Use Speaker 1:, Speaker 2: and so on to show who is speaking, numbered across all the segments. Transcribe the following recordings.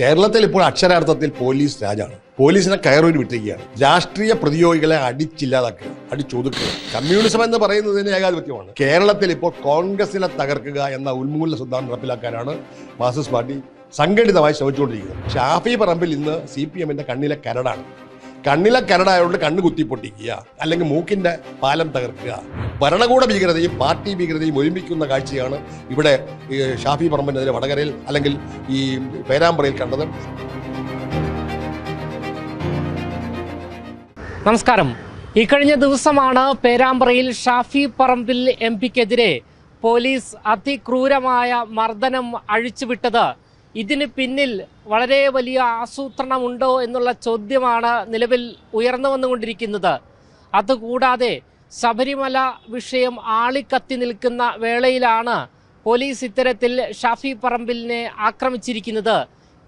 Speaker 1: കേരളത്തിൽ ഇപ്പോൾ അക്ഷരാർത്ഥത്തിൽ പോലീസ് രാജാണ്. പോലീസിനെ കയറൂരി വിട്ടിരിക്കുകയാണ്. രാഷ്ട്രീയ പ്രതിയോഗികളെ അടിച്ചില്ലാതാക്കുക അടിച്ചൊതുക്കുക. കമ്മ്യൂണിസം എന്ന് പറയുന്നതിന് ഏകാധിപത്യമാണ്. കേരളത്തിൽ ഇപ്പോൾ കോൺഗ്രസിനെ തകർക്കുക എന്ന ഉന്മൂലന സിദ്ധാന്തം നടപ്പിലാക്കാനാണ് മാർക്സിസ്റ്റ് പാർട്ടി സംഘടിതമായി ശ്രമിച്ചുകൊണ്ടിരിക്കുന്നത്. ഷാഫി പറമ്പിൽ ഇന്ന് സി പി എമ്മിന്റെ കണ്ണിലെ കരടാണ്. കണ്ണിലെ കരടായതുകൊണ്ട് കണ്ണ് കുത്തി പൊട്ടിക്കുക അല്ലെങ്കിൽ മൂക്കിന്റെ പാലം തകർക്കുക. ഭരണകൂട ഭീകരതയും പാർട്ടി ഭീകരതയും ഒരുമിക്കുന്ന കാഴ്ചയാണ് ഇവിടെ ഷാഫി പറമ്പിനെതിരെ വടകരയിൽ അല്ലെങ്കിൽ ഈ പേരാമ്പ്രയിൽ കണ്ടത്.
Speaker 2: നമസ്കാരം. ഇക്കഴിഞ്ഞ ദിവസമാണ് പേരാമ്പ്രയിൽ ഷാഫി പറമ്പിൽ എം പിക്കെതിരെ പോലീസ് അതിക്രൂരമായ മർദ്ദനം അഴിച്ചുവിട്ടത്. ഇതിന് പിന്നിൽ വളരെ വലിയ ആസൂത്രണമുണ്ടോ എന്നുള്ള ചോദ്യമാണ് നിലവിൽ ഉയർന്നു വന്നുകൊണ്ടിരിക്കുന്നത് അതുകൂടാതെ ശബരിമല വിഷയം ആളിക്കത്തി നിൽക്കുന്ന വേളയിലാണ് പോലീസ് ഇത്തരത്തിൽ ഷാഫി പറമ്പിലിനെ ആക്രമിച്ചിരിക്കുന്നത്.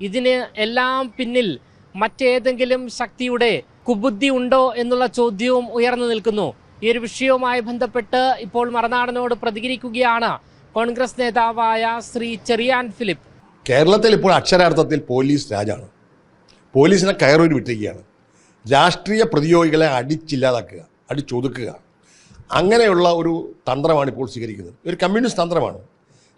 Speaker 2: ഇതിന് എല്ലാം പിന്നിൽ മറ്റേതെങ്കിലും ശക്തിയുടെ കുബുദ്ധി ഉണ്ടോ എന്നുള്ള ചോദ്യവും ഉയർന്നു നിൽക്കുന്നു. ഈ ഒരു വിഷയവുമായി ബന്ധപ്പെട്ട് ഇപ്പോൾ മറനാടനോട് പ്രതികരിക്കുകയാണ് കോൺഗ്രസ് നേതാവായ ശ്രീ ചെറിയാൻ ഫിലിപ്പ്.
Speaker 1: കേരളത്തിൽ ഇപ്പോൾ അക്ഷരാർത്ഥത്തിൽ പോലീസ് രാജാണ്. പോലീസിനെ കയറൂരി വിട്ടിരിക്കുകയാണ്. രാഷ്ട്രീയ പ്രതിയോഗികളെ അടിച്ചില്ലാതാക്കുക അടിച്ചൊതുക്കുക. അങ്ങനെയുള്ള ഒരു തന്ത്രമാണ് ഇപ്പോൾ സ്വീകരിക്കുന്നത്. ഒരു കമ്മ്യൂണിസ്റ്റ് തന്ത്രമാണ്.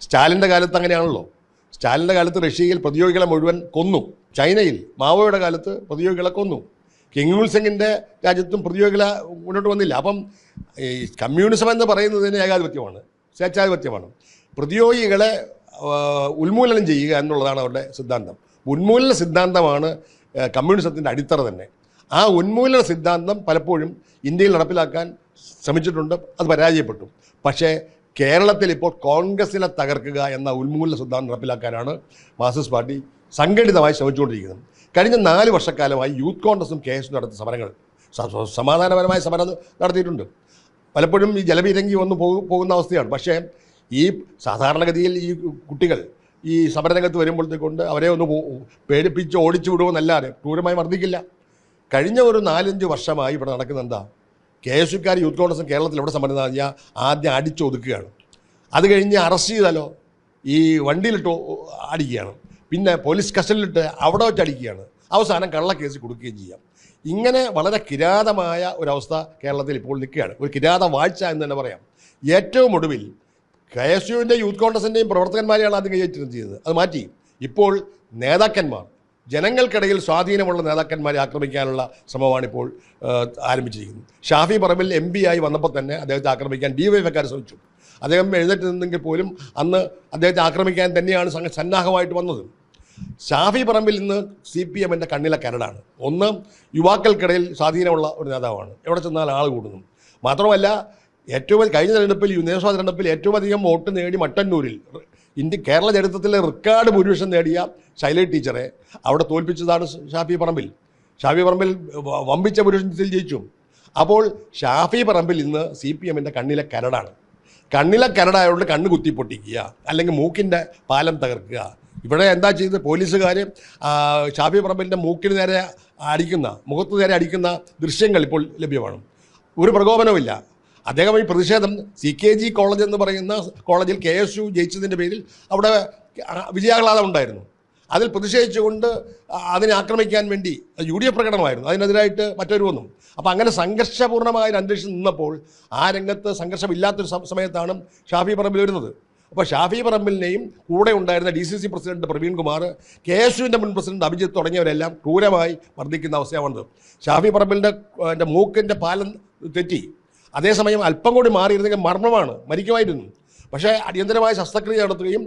Speaker 1: സ്റ്റാലിന്റെ കാലത്ത് അങ്ങനെയാണല്ലോ. സ്റ്റാലിന്റെ കാലത്ത് റഷ്യയിൽ പ്രതിയോഗികളെ മുഴുവൻ കൊന്നു. ചൈനയിൽ മാവോയുടെ കാലത്ത് പ്രതിയോഗികളെ കൊന്നു. കിങ് സിംഗിന്റെ രാജ്യത്തും പ്രതിയോഗികളെ മുന്നോട്ട് വന്നില്ല. അപ്പം ഈ കമ്മ്യൂണിസം എന്ന് പറയുന്നതിന് ഏകാധിപത്യമാണ്. സ്വേച്ഛാധിപത്യമാണ്. പ്രതിയോഗികളെ ഉന്മൂലനം ചെയ്യുക എന്നുള്ളതാണ് അവരുടെ സിദ്ധാന്തം. ഉന്മൂലന സിദ്ധാന്തമാണ് കമ്മ്യൂണിസത്തിന്റെ അടിത്തറ തന്നെ. ആ ഉന്മൂലന സിദ്ധാന്തം പലപ്പോഴും ഇന്ത്യയിൽ നടപ്പിലാക്കാൻ ശ്രമിച്ചിട്ടുണ്ട് അത് പരാജയപ്പെട്ടു. പക്ഷേ കേരളത്തിൽ ഇപ്പോൾ കോൺഗ്രസിനെ തകർക്കുക എന്ന ഉന്മൂലന സിദ്ധാന്തം നടപ്പിലാക്കാനാണ് മാർക്സിസ്റ്റ് പാർട്ടി സംഘടിതമായി ശ്രമിച്ചുകൊണ്ടിരിക്കുന്നത്. കഴിഞ്ഞ നാല് വർഷക്കാലമായി യൂത്ത് കോൺഗ്രസും കെ എസും നടത്തിയ സമരങ്ങൾ സമാധാനപരമായ സമരം നടത്തിയിട്ടുണ്ട്. പലപ്പോഴും ഈ ജലപീരങ്കി വന്നു പോകുന്ന അവസ്ഥയാണ്. പക്ഷേ ഈ സാധാരണഗതിയിൽ ഈ കുട്ടികൾ ഈ സമരരംഗത്ത് വരുമ്പോഴത്തേക്കൊണ്ട് അവരെ ഒന്ന് പേടിപ്പിച്ച് ഓടിച്ചു വിടുമെന്നല്ലാതെ ക്രൂരമായി മർദ്ദിക്കില്ല. കഴിഞ്ഞ ഒരു നാലഞ്ച് വർഷമായി ഇവിടെ നടക്കുന്ന എന്താ കെ എസ് യുക്കാർ യൂത്ത് കോൺഗ്രസ് കേരളത്തിൽ എവിടെ സമരം കഴിഞ്ഞാൽ ആദ്യം അടിച്ചൊതുക്കുകയാണ്. അത് കഴിഞ്ഞ് അറസ്റ്റ് ചെയ്താലോ ഈ വണ്ടിയിലിട്ട് അടിക്കുകയാണ്. പിന്നെ പോലീസ് കസ്റ്റഡിയിലിട്ട് അവിടെ വെച്ച് അടിക്കുകയാണ്. അവസാനം കള്ളക്കേസ് കൊടുക്കുകയും ചെയ്യാം. ഇങ്ങനെ വളരെ കിരാതമായ ഒരവസ്ഥ കേരളത്തിൽ ഇപ്പോൾ നിൽക്കുകയാണ്. ഒരു കിരാത വാഴ്ച എന്ന് തന്നെ പറയാം. ഏറ്റവും ഒടുവിൽ കെ എസ് യുവിന്റെ യൂത്ത് കോൺഗ്രസിന്റെയും പ്രവർത്തകന്മാരെയാണ് ആദ്യം കൈയേറ്റം ചെയ്തത്. അത് മാറ്റി. ഇപ്പോൾ നേതാക്കന്മാർ ജനങ്ങൾക്കിടയിൽ സ്വാധീനമുള്ള നേതാക്കന്മാരെ ആക്രമിക്കാനുള്ള ശ്രമമാണ് ഇപ്പോൾ ആരംഭിച്ചിരിക്കുന്നത്. ഷാഫി പറമ്പിൽ എം പി ആയി വന്നപ്പോൾ തന്നെ അദ്ദേഹത്തെ ആക്രമിക്കാൻ ഡി വൈ എഫ്ക്കാർ ശ്രമിച്ചു. അദ്ദേഹം എഴുന്നേറ്റ് നിന്നെങ്കിൽ പോലും അന്ന് അദ്ദേഹത്തെ ആക്രമിക്കാൻ തന്നെയാണ് സന്നാഹമായിട്ട് വന്നത്. ഷാഫി പറമ്പിൽ ഇന്ന് സി പി എമ്മിന്റെ കണ്ണിലെ കരടാണ്. ഒന്ന് യുവാക്കൾക്കിടയിൽ സ്വാധീനമുള്ള ഒരു നേതാവാണ്. എവിടെ ചെന്നാൽ ആൾ കൂടുന്നു. മാത്രമല്ല ഏറ്റവും കഴിഞ്ഞ തെരഞ്ഞെടുപ്പിൽ നിയമസഭാ തെരഞ്ഞെടുപ്പിൽ ഏറ്റവും അധികം വോട്ട് നേടി മട്ടന്നൂരിൽ. ഇന്ത്യ കേരള ചരിത്രത്തിലെ റെക്കോർഡ് ഭൂരിപക്ഷം നേടിയ ശൈലേ ടീച്ചറെ അവിടെ തോൽപ്പിച്ചതാണ് ഷാഫി പറമ്പിൽ. ഷാഫി പറമ്പിൽ വമ്പിച്ച ഭൂരിപക്ഷത്തിൽ ജയിച്ചു. അപ്പോൾ ഷാഫി പറമ്പിൽ ഇന്ന് സി പി എമ്മിന്റെ കണ്ണിലെ കരടാണ്. കണ്ണിലെ കരടായതുകൊണ്ട് കണ്ണ് കുത്തി പൊട്ടിക്കുക അല്ലെങ്കിൽ മൂക്കിന്റെ പാലം തകർക്കുക. ഇവിടെ എന്താ ചെയ്തത് പോലീസുകാർ ഷാഫി പറമ്പിലിന്റെ മൂക്കിന് നേരെ അടിക്കുന്ന മുഖത്ത് നേരെ അടിക്കുന്ന ദൃശ്യങ്ങൾ ഇപ്പോൾ ലഭ്യമാണ്. ഒരു പ്രകോപനവുമില്ല. അദ്ദേഹം ഈ പ്രതിഷേധം സി കെ ജി കോളേജ് എന്ന് പറയുന്ന കോളേജിൽ കെ എസ് യു ജയിച്ചതിന്റെ പേരിൽ അവിടെ വിജയാഹ്ലാദം ഉണ്ടായിരുന്നു. അതിൽ പ്രതിഷേധിച്ചുകൊണ്ട് അതിനെ ആക്രമിക്കാൻ വേണ്ടി യു ഡി എഫ് പ്രകടനമായിരുന്നു. അതിനെതിരായിട്ട് മറ്റൊരു വന്നു അപ്പോൾ അങ്ങനെ സംഘർഷപൂർണമായ ഒരു അന്തരീക്ഷം നിന്നപ്പോൾ ആ രംഗത്ത് സംഘർഷമില്ലാത്തൊരു സമയത്താണ് ഷാഫി പറമ്പിൽ വരുന്നത്. അപ്പോൾ ഷാഫി പറമ്പിലിനെയും കൂടെ ഉണ്ടായിരുന്ന D C C president Praveen Kumar K S യുവിന്റെ മുൻ പ്രസിഡന്റ് അഭിജിത്ത് തുടങ്ങിയവരെല്ലാം ക്രൂരമായി മർദ്ദിക്കുന്ന അവസ്ഥയാണ് വന്നത്. ഷാഫി പറമ്പിലിന്റെ മൂക്കിന്റെ പാലം തെറ്റി. അതേസമയം അല്പം കൂടി മാറിയിരുന്നെങ്കിൽ മർമ്മമാണ് മരിക്കുമായിരുന്നു. പക്ഷേ അടിയന്തരമായ ശസ്ത്രക്രിയ നടത്തുകയും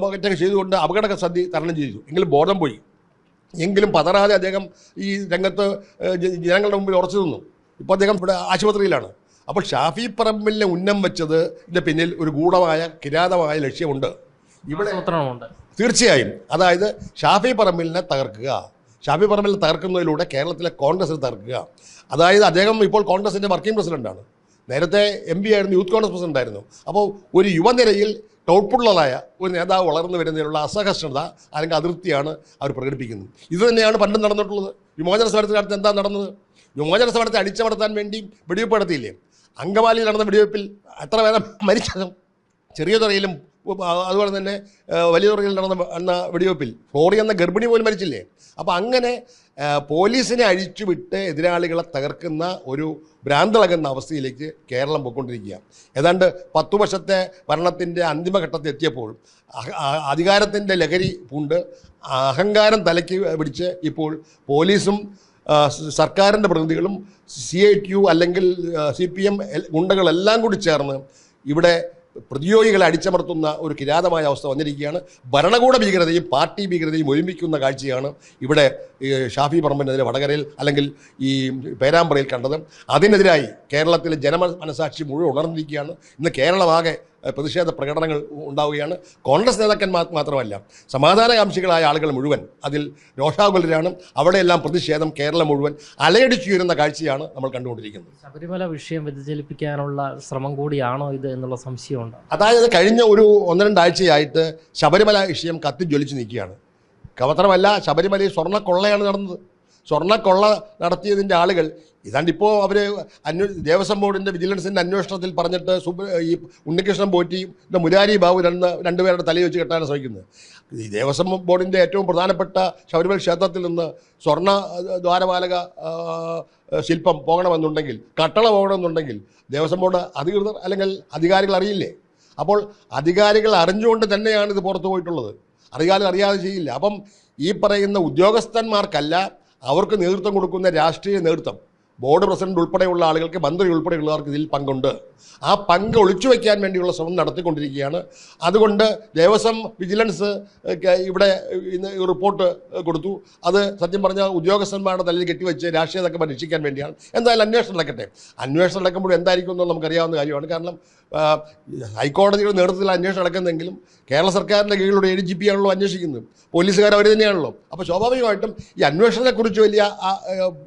Speaker 1: മറ്റൊക്കെ ചെയ്തുകൊണ്ട് അപകട സന്ധി തരണം ചെയ്തു. എങ്കിലും ബോധം പോയി. എങ്കിലും പതറാതെ അദ്ദേഹം ഈ രംഗത്ത് ജനങ്ങളുടെ മുമ്പിൽ ഉറച്ചു നിന്നു. ഇപ്പോൾ അദ്ദേഹം ഇവിടെ ആശുപത്രിയിലാണ്. അപ്പോൾ ഷാഫി പറമ്പിലിനെ ഉന്നം വെച്ചത് ഇതിന്റെ പിന്നിൽ ഒരു ഗൂഢമായ കിരാതമായ ലക്ഷ്യമുണ്ട്. ഇവിടെ തീർച്ചയായും. അതായത് ഷാഫി പറമ്പിലിനെ തകർക്കുക. ഷാഫി പറമ്പിൽ തകർക്കുന്നതിലൂടെ കേരളത്തിലെ കോൺഗ്രസ്സിൽ തകർക്കുക. അതായത് അദ്ദേഹം ഇപ്പോൾ കോൺഗ്രസിന്റെ വർക്കിംഗ് പ്രസിഡന്റാണ് നേരത്തെ എം പി ആയിരുന്നു യൂത്ത് കോൺഗ്രസ് പ്രസിഡന്റ് ആയിരുന്നു അപ്പോൾ ഒരു യുവനിരയിൽ ടൗട്ട്പുള്ളതായ ഒരു നേതാവ് വളർന്നു വരുന്നതിനുള്ള അസഹിഷ്ണുത അല്ലെങ്കിൽ അതിർത്തിയാണ് അവർ പ്രകടിപ്പിക്കുന്നത്. ഇത് തന്നെയാണ് പണ്ടും നടന്നിട്ടുള്ളത്. വിമോചന സമരത്തിനടുത്ത് എന്താ നടന്നത്? വിമോചന സമരത്തെ അടിച്ചമർത്താൻ വേണ്ടി വെടിവെപ്പ് നടത്തിയില്ലേ? അങ്കമാലിയിൽ നടന്ന വെടിവെപ്പിൽ എത്ര പേരെ മരിച്ചതും? ചെറിയ തുറയിലും അതുപോലെ തന്നെ വലിയ തുറയിൽ നടന്ന എന്ന വെടിവെപ്പിൽ. ഫ്ലോറി എന്ന ഗർഭിണി പോലും മരിച്ചില്ലേ? അപ്പോൾ അങ്ങനെ പോലീസിനെ അഴിച്ചുവിട്ട് എതിരാളികളെ തകർക്കുന്ന ഒരു ഭ്രാന്തളകുന്ന അവസ്ഥയിലേക്ക് കേരളം പോയിക്കൊണ്ടിരിക്കുക. ഏതാണ്ട് പത്തു വർഷത്തെ ഭരണത്തിന്റെ അന്തിമഘട്ടത്തിൽ എത്തിയപ്പോൾ അധികാരത്തിന്റെ ലഹരി പൂണ്ട് അഹങ്കാരം തലയ്ക്ക് പിടിച്ച് ഇപ്പോൾ പോലീസും സർക്കാരിന്റെ പ്രതിനിധികളും സി ഐ ടി യു അല്ലെങ്കിൽ സി പി എം ഗുണ്ടകളെല്ലാം കൂടി ചേർന്ന് ഇവിടെ പ്രതിയോഗികളെ അടിച്ചമർത്തുന്ന ഒരു കിരാതമായ അവസ്ഥ വന്നിരിക്കുകയാണ്. ഭരണകൂട ഭീകരതയും പാർട്ടി ഭീകരതയും ഒരുമിക്കുന്ന കാഴ്ചയാണ് ഇവിടെ ഷാഫി പറമ്പിനെതിരെ വടകരയിൽ അല്ലെങ്കിൽ ഈ പേരാമ്പ്രയിൽ കണ്ടത്. അതിനെതിരായി കേരളത്തിലെ ജനമനസാക്ഷി മുഴുവൻ ഉണർന്നിരിക്കുകയാണ്. ഇന്ന് കേരളമാകെ പ്രതിഷേധ പ്രകടനങ്ങൾ ഉണ്ടാവുകയാണ്. കോൺഗ്രസ് നേതാക്കന്മാർ മാത്രമല്ല സമാധാനകാംക്ഷികളായ ആളുകൾ മുഴുവൻ അതിൽ രോഷാകുലരാണ്. അവിടെയെല്ലാം പ്രതിഷേധം കേരളം മുഴുവൻ അലയടിച്ചുയരുന്ന കാഴ്ചയാണ് നമ്മൾ കണ്ടുകൊണ്ടിരിക്കുന്നത്.
Speaker 2: ശബരിമല വിഷയം വ്യതിചലിപ്പിക്കാനുള്ള ശ്രമം കൂടിയാണോ ഇത് എന്നുള്ള സംശയമുണ്ട്
Speaker 1: അതായത് കഴിഞ്ഞ ഒരു ഒന്ന് രണ്ടാഴ്ചയായിട്ട് ശബരിമല വിഷയം കത്തിജ്വലിച്ച് നിൽക്കുകയാണ്. മാത്രമല്ല ശബരിമലയിൽ സ്വർണക്കൊള്ളയാണ് നടന്നത്. സ്വർണക്കൊള്ള നടത്തിയതിന്റെ ആളുകൾ. ഇതാണ്ട് ഇപ്പോൾ അവർ അന്വേ ദേവസ്വം ബോർഡിന്റെ വിജിലൻസിന്റെ അന്വേഷണത്തിൽ പറഞ്ഞിട്ട് ഈ ഉണ്ണികൃഷ്ണൻ പോറ്റിയും ഇത് മുരാരി ബാബു രണ്ട് രണ്ടുപേരുടെ തലയിൽ വെച്ച് കെട്ടാൻ ശ്രമിക്കുന്നത്. ഈ ദേവസ്വം ബോർഡിന്റെ ഏറ്റവും പ്രധാനപ്പെട്ട ശബരിമല ക്ഷേത്രത്തിൽ നിന്ന് സ്വർണ ദ്വാരപാലക ശില്പം പോകണമെന്നുണ്ടെങ്കിൽ കട്ടള പോകണമെന്നുണ്ടെങ്കിൽ ദേവസ്വം ബോർഡ് അധികൃതർ അല്ലെങ്കിൽ അധികാരികൾ അറിയില്ലേ? അപ്പോൾ അധികാരികൾ അറിഞ്ഞുകൊണ്ട് തന്നെയാണ് ഇത് പുറത്തു പോയിട്ടുള്ളത്. അറിയാതെ അറിയാതെ ചെയ്യില്ല. അപ്പം ഈ പറയുന്ന ഉദ്യോഗസ്ഥന്മാർക്കല്ല അവർക്ക് നേതൃത്വം കൊടുക്കുന്ന രാഷ്ട്രീയ നേതൃത്വം ബോർഡ് പ്രസിഡന്റ് ഉൾപ്പെടെയുള്ള ആളുകൾക്ക് മന്ത്രി ഉൾപ്പെടെയുള്ളവർക്ക് ഇതിൽ പങ്കുണ്ട്. ആ പങ്ക് ഒളിച്ചു വയ്ക്കാൻ വേണ്ടിയുള്ള ശ്രമം നടത്തിക്കൊണ്ടിരിക്കുകയാണ്. അതുകൊണ്ട് ദേവസ്വം വിജിലൻസ് ഇവിടെ ഇന്ന് റിപ്പോർട്ട് കൊടുത്തു. അത് സത്യം പറഞ്ഞാൽ ഉദ്യോഗസ്ഥന്മാരുടെ തലയിൽ കെട്ടിവെച്ച് രാഷ്ട്രീയതൊക്കെ പരീക്ഷിക്കാൻ രക്ഷിക്കാൻ വേണ്ടിയാണ്. എന്തായാലും അന്വേഷണം നടക്കട്ടെ. അന്വേഷണം നടക്കുമ്പോൾ എന്തായിരിക്കും എന്ന് നമുക്കറിയാവുന്ന കാര്യമാണ്. കാരണം ഹൈക്കോടതിയുടെ നേതൃത്വത്തിൽ അന്വേഷണം നടക്കുന്നെങ്കിലും കേരള സർക്കാരിന്റെ കീഴിലൂടെ എ ഡി ജി പി ആണല്ലോ അന്വേഷിക്കുന്നത്. പോലീസുകാർ അവർ തന്നെയാണല്ലോ. അപ്പോൾ സ്വാഭാവികമായിട്ടും ഈ അന്വേഷണത്തെക്കുറിച്ച് വലിയ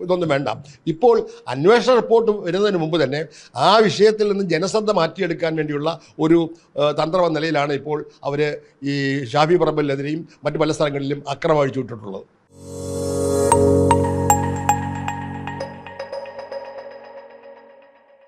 Speaker 1: ഇതൊന്നും വേണ്ട. ഇപ്പോൾ അന്വേഷണ റിപ്പോർട്ട് വരുന്നതിന് മുമ്പ് തന്നെ ആ വിഷയത്തിൽ നിന്ന് ജനശ്രദ്ധ മാറ്റിയെടുക്കാൻ വേണ്ടിയുള്ള ഒരു തന്ത്രമെന്ന നിലയിലാണ് ഇപ്പോൾ അവർ ഈ ഷാഫി പറമ്പലിനെതിരെയും മറ്റു പല സ്ഥലങ്ങളിലും അക്രമം അഴിച്ചുവിട്ടിട്ടുള്ളത്.